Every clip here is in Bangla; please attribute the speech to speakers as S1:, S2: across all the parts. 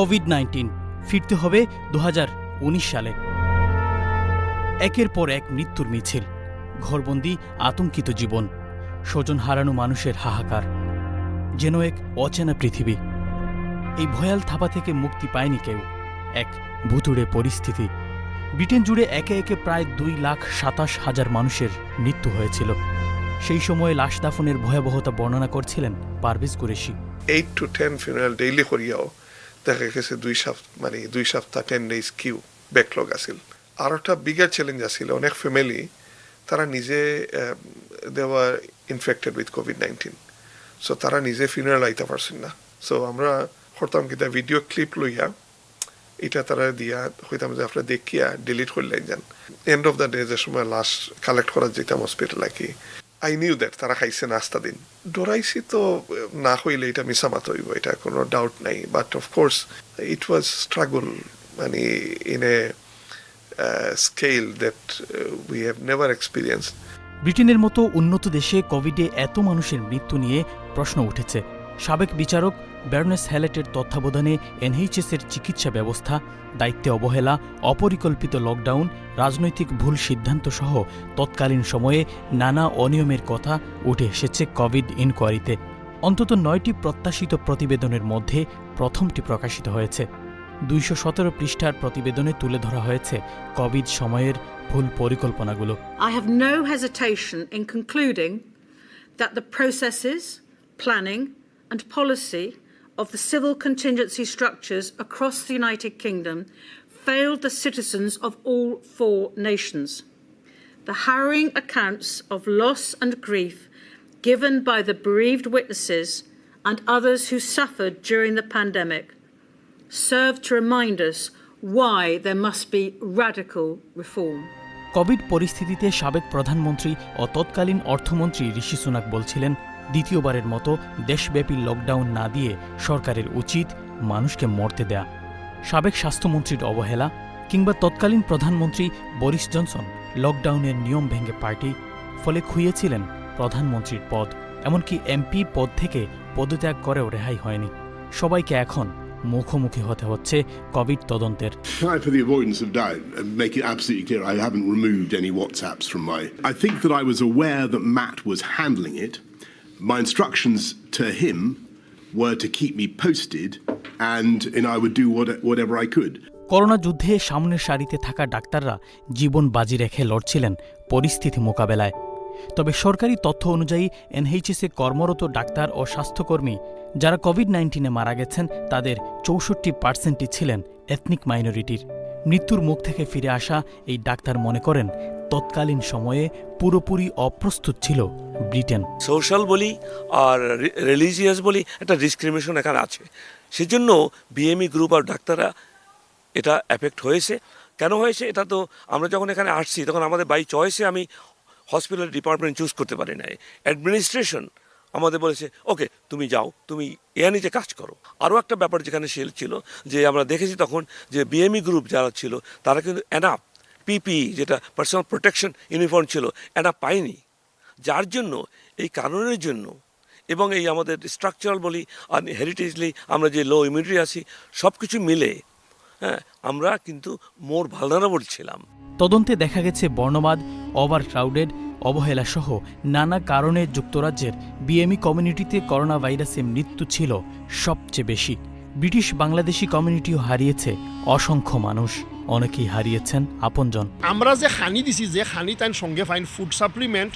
S1: কোভিড নাইন্টিন ফিরতে হবে দু হাজার উনিশ সালে। একের পর এক মৃত্যুর মিছিল, ঘরবন্দি, আতঙ্কিত জীবন, স্বজন হারানো মানুষের হাহাকার, যেন এক অচেনা পৃথিবী। এই ভয়াল থাপা থেকে মুক্তি পায়নি কেউ। এক ভুতুড়ে পরিস্থিতি। ব্রিটেন জুড়ে একে একে প্রায় দুই লাখ সাতাশ হাজার মানুষের মৃত্যু হয়েছিল। সেই সময়ে লাশ দাফনের ভয়াবহতা বর্ণনা করছিলেন Parvez Qureshi.
S2: Eight to ten funeral daily করিয়াও। দেখা গেছে দুই সপ্তাহ মানে দুই সপ্তাহ টেন ডেজ কিউ ব্যাকলগ আছিল। আর একটা বিগার চ্যালেঞ্জ আছিল, অনেক ফ্যামিলি তারা নিজে দেওয়া infected with COVID nineteen so তারা নিজে ফিনারেল আইতে পারছেন না। সো আমরা করতাম কিতা ভিডিও ক্লিপ লইয়া এটা তারা দিয়া হইতাম যে, আপনারা দেখিয়া ডিলিট করলেন যান। এন্ড অফ দ্য ডে যে সময় লাশ কালেক্ট করার যেতাম হসপিটাল আর কি আই নিউ দ্যাট তারা খাইছে নাস্তা দিন। ডরাইছি তো, না হইলে এটা মিসামাত হইব, এটা কোনো ডাউট নাই। But of course it was struggle মানে in a scale that we have never experience
S1: ব্রিটেনের মতো উন্নত দেশে কোভিডে এত মানুষের মৃত্যু নিয়ে প্রশ্ন উঠেছে। সাবেক বিচারক ব্যারনেস হ্যালেটের তত্ত্বাবধানে এনএইচএসের চিকিৎসা ব্যবস্থা দায়িত্বে অবহেলা অপরিকল্পিত লকডাউন রাজনৈতিক ভুল সিদ্ধান্ত সহ তৎকালীন সময়ে নানা অনিয়মের কথা উঠে এসেছে কোভিড ইনকোয়ারিতে। অন্তত নয়টি প্রত্যাশিত প্রতিবেদনের মধ্যে প্রথমটি প্রকাশিত হয়েছে। দুইশো সতেরো পৃষ্ঠার প্রতিবেদনে তুলে ধরা হয়েছে কোভিড সময়ের ভুল পরিকল্পনাগুলো।
S3: I have no hesitation in concluding that the processes, planning, and policy of the civil contingency structures across the United Kingdom failed the citizens of all four nations. The harrowing accounts of loss and grief given by the bereaved witnesses and others who suffered during the pandemic serve to remind us why there must be radical reform.
S1: Covid পরিস্থিতিতে সাবেক প্রধানমন্ত্রী ও তৎকালীন অর্থমন্ত্রী ঋষি সুনাক বলছিলেন দ্বিতীয়বারের মতো দেশব্যাপী লকডাউন না দিয়ে সরকারের উচিত মানুষকে মরতে দেয়া সাবেক স্বাস্থ্যমন্ত্রীর অবহেলা কিংবা তৎকালীন প্রধানমন্ত্রী বরিস জনসন লকডাউনের নিয়ম ভেঙে পার্টি ফলে খুইয়েছিলেন প্রধানমন্ত্রীর পদ, এমনকি এমপি পদ থেকে পদত্যাগ করেও রেহাই হয়নি সবাইকে এখন মুখোমুখি হতে হচ্ছে কোভিড তদন্তের
S4: I. I think that I was aware that Matt was handling it. My instructions to him were to keep me posted, and, and I would do what, whatever I could.
S1: Corona যুদ্ধে সামনের সারিতে থাকা ডাক্তাররা জীবন বাজি রেখে লড়ছিলেন পরিস্থিতি মোকাবেলায়। তবে সরকারি তথ্য অনুযায়ী এনএইচএসে কর্মরত ডাক্তার ও স্বাস্থ্যকর্মী যারা কোভিড নাইন্টিনে মারা গেছেন তাদের চৌষট্টি পার্সেন্টই ছিলেন এথনিক মাইনরিটির। মৃত্যুর মুখ থেকে ফিরে আসা এই ডাক্তার মনে করেন তৎকালীন সময়ে পুরোপুরি অপ্রস্তুত ছিল। ব্রিটেন।
S5: সোশ্যাল বলি আর রিলিজিয়াস বলি একটা ডিসক্রিমিনেশন এখানে আছে। সেজন্য বিএমই গ্রুপ আর ডাক্তাররা এটা এফেক্ট হয়েছে। কেন হয়েছে? এটা তো আমরা যখন এখানে আসছি, তখন আমাদের বাই চয়েসে আমি হসপিটাল ডিপার্টমেন্ট চুজ করতে পারি নাই। অ্যাডমিনিস্ট্রেশন আমাদের বলেছে, ওকে, তুমি যাও, তুমি এয়ানিতে কাজ করো। আরও একটা ব্যাপার যেখানে সেল ছিল, যে আমরা দেখেছি তখন যে বিএমই গ্রুপ যারা ছিল, তারা কিন্তু অ্যানাপ পিপি যেটা পার্সোনাল প্রোটেকশন ইউনিফর্ম ছিল অ্যানাপ পায়নি। যার জন্য এই কারণের জন্য এবং এই আমাদের স্ট্রাকচারাল বলি আর হেরিটেজলি আমরা যে লো ইমিউনিটি আছি সব কিছু মিলে হ্যাঁ আমরা কিন্তু মোর ভালনারেবল ছিলাম।
S1: তদন্তে দেখা গেছে বর্ণবাদ ওভার ক্রাউডেড অবহেলা সহ নানা কারণে যুক্তরাজ্যের বিএমই কমিউনিটিতে করোনা ভাইরাসে মৃত্যু ছিল সবচেয়ে বেশি। ব্রিটিশ বাংলাদেশি কমিউনিটিও হারিয়েছে অসংখ্য মানুষ। অনেকেই হারিয়েছেন আপনজন।
S6: আমরা যে হানি দিছি যে হানি তাই সঙ্গে ফাইন ফুড সাপ্লিমেন্ট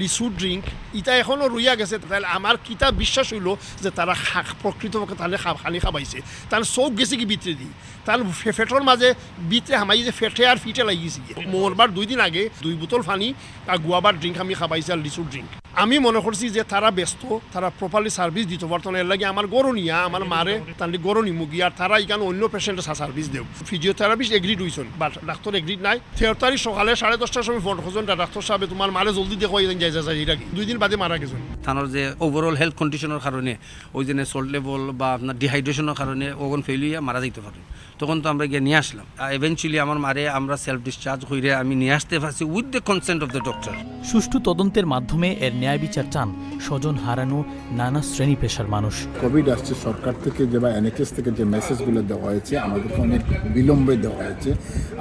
S6: লিচু ড্রিঙ্ক ইটা এখনও রুইয়া গেছে তাহলে আমার কিতা বিশ্বাস হইল যে তারা প্রকৃতপক্ষে তাহলে হানি খাবাইছে। তার চৌক গেছে কি বিতরে দি। তার ফেটের মাঝে বিতরে হামাই যে ফেটে আর ফিটে লাগিয়েছে মঙ্গলবার দুই দিন আগে দুই বোতল ফানি আর গুয়াবার ড্রিঙ্ক আমি খাবাইছি আর লিচুর ড্রিঙ্ক আমি মনে করছি যে তারা ব্যস্ত, তারা প্রপারলি সার্ভিস দিত। বর্তমানে এর লাগে আমার গরনিয়া আমার মারে, তার গরনি মুগি আর তারা এখানে অন্য পেশেন্টের সার্ভিস দেব ফিজিওথেরাপিস্ট এগ্রিড হয়েছেন বাট ডাক্তার এগ্রিড নাই। তেরো সকালে সাড়ে দশটার সময় ফোন করছেন ডাক্তার সাহেব তোমার মারে জলদি দেখো, এই যাই যাই, এটা দুই দিন বাদে মারা গেছেন।
S7: তানোর যে ওভারঅল হেলথ কন্ডিশনের কারণে ওই যে সল্ট লেভেল বা আপনার ডিহাইড্রেশনের কারণে ওগন ফেল হইয়া মারা যাইতে পারে। তখন তো আমরা গিয়ে নিয়ে আসলাম। ইভেনচুয়ালি আমার মারে আমরা সেলফ ডিসচার্জ হইরে আমি নিয়ে আসতে পারছি with the consent of the doctor
S1: সুষ্ঠু তদন্তের মাধ্যমে এর ন্যায় বিচার চান স্বজন হারানো নানা শ্রেণি পেশার মানুষ।
S8: কোভিড আসছে সরকার থেকে যে বা এনএচএস থেকে যে মেসেজগুলো দেওয়া হয়েছে আমাদেরকে অনেক বিলম্বে দেওয়া হয়েছে।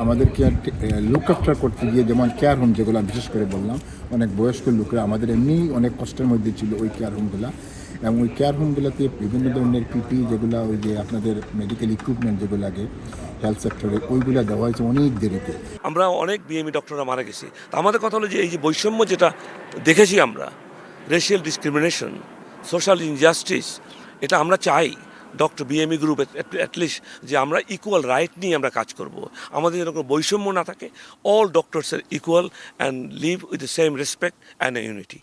S8: আমাদেরকে লুক আফটার করতে গিয়ে যেমন কেয়ার হোম যেগুলো বিশেষ করে বললাম অনেক বয়স্ক লোকরা আমাদের এমনি অনেক কষ্টের মধ্যে ছিল ওই কেয়ার হোমগুলো এবং ওই কেয়ার হোমগুলোতে বিভিন্ন ধরনের পিপি যেগুলো ওই যে আপনাদের মেডিকেল ইকুইপমেন্ট যেগুলো লাগে হেলথ সেক্টরে ওইগুলো দেওয়া হয়েছে অনেক দেরিতে।
S5: আমরা অনেক বিএমই ডক্টররা মারা গেছি। তা আমাদের কথা হলো যে এই যে বৈষম্য যেটা দেখেছি আমরা রেশিয়াল ডিসক্রিমিনেশন সোশ্যাল ইনজাস্টিস এটা আমরা চাই ডক্টর বিএমই গ্রুপ অ্যাটলিস্ট যে আমরা ইকুয়াল রাইট নিয়ে আমরা কাজ করব। আমাদের যেন কোনো বৈষম্য না থাকে all doctors are equal and live with the same respect and unity